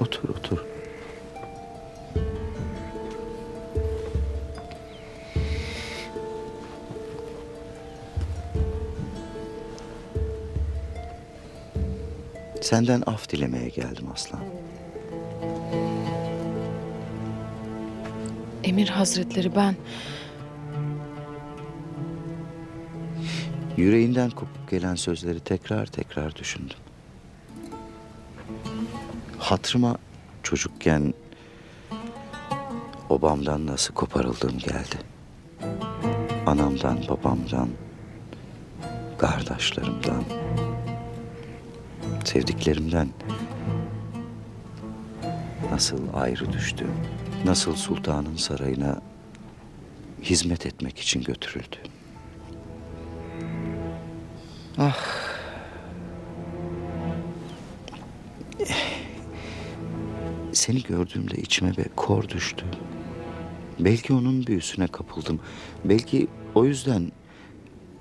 Otur otur. Senden af dilemeye geldim aslan. Emir Hazretleri ben Yüreğinden kopup gelen sözleri tekrar tekrar düşündüm. Hatırıma çocukken obamdan nasıl koparıldığım geldi. Anamdan, babamdan, kardeşlerimden, sevdiklerimden nasıl ayrı düştüm, nasıl sultanın sarayına hizmet etmek için götürüldü. Seni gördüğümde içime bir kor düştü. Belki onun büyüsüne kapıldım. Belki o yüzden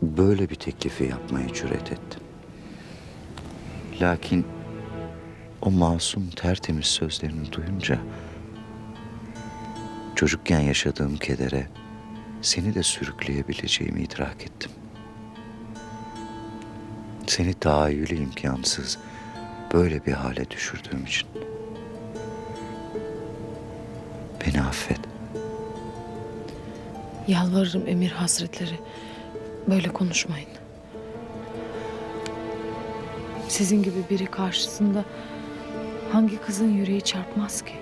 böyle bir teklifi yapmaya cüret ettim. Lakin o masum tertemiz sözlerini duyunca çocukken yaşadığım kedere seni de sürükleyebileceğimi idrak ettim. Seni tahayyülü imkansız böyle bir hale düşürdüğüm için. Beni affet. yalvarırım Emir Hazretleri. Böyle konuşmayın. Sizin gibi biri karşısında hangi kızın yüreği çarpmaz ki?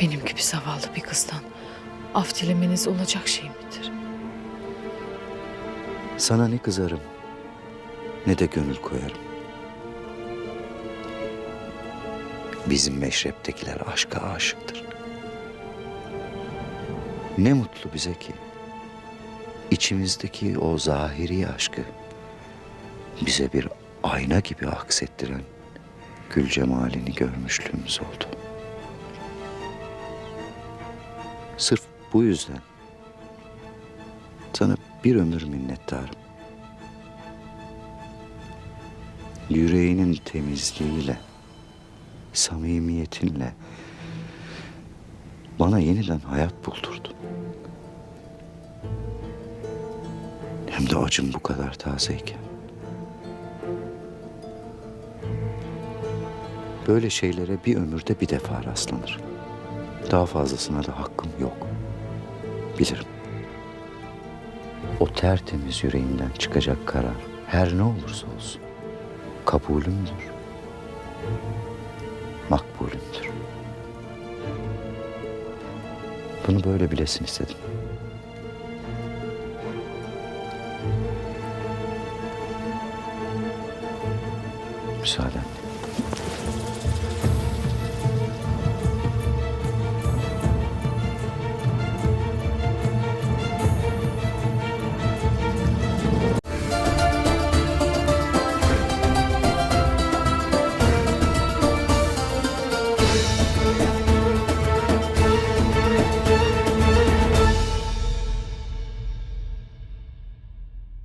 Benim gibi zavallı bir kızdan af dilemeniz olacak şey midir? Sana ne kızarım ne de gönül koyarım. Bizim meşreptekiler aşka aşıktır. Ne mutlu bize ki içimizdeki o zahiri aşkı bize bir ayna gibi aksettiren gül cemalini görmüşlüğümüz oldu. Sırf bu yüzden sana bir ömür minnettarım. Yüreğinin temizliğiyle, samimiyetinle bana yeniden hayat buldurdun. Hem de acım bu kadar tazeyken. Böyle şeylere bir ömürde bir defa rastlanır. Daha fazlasına da hakkım yok. Bilirim. O tertemiz yüreğinden çıkacak karar her ne olursa olsun kabulümdür. Makbulümdür. Bunu böyle bilesin istedim. Müsaaden.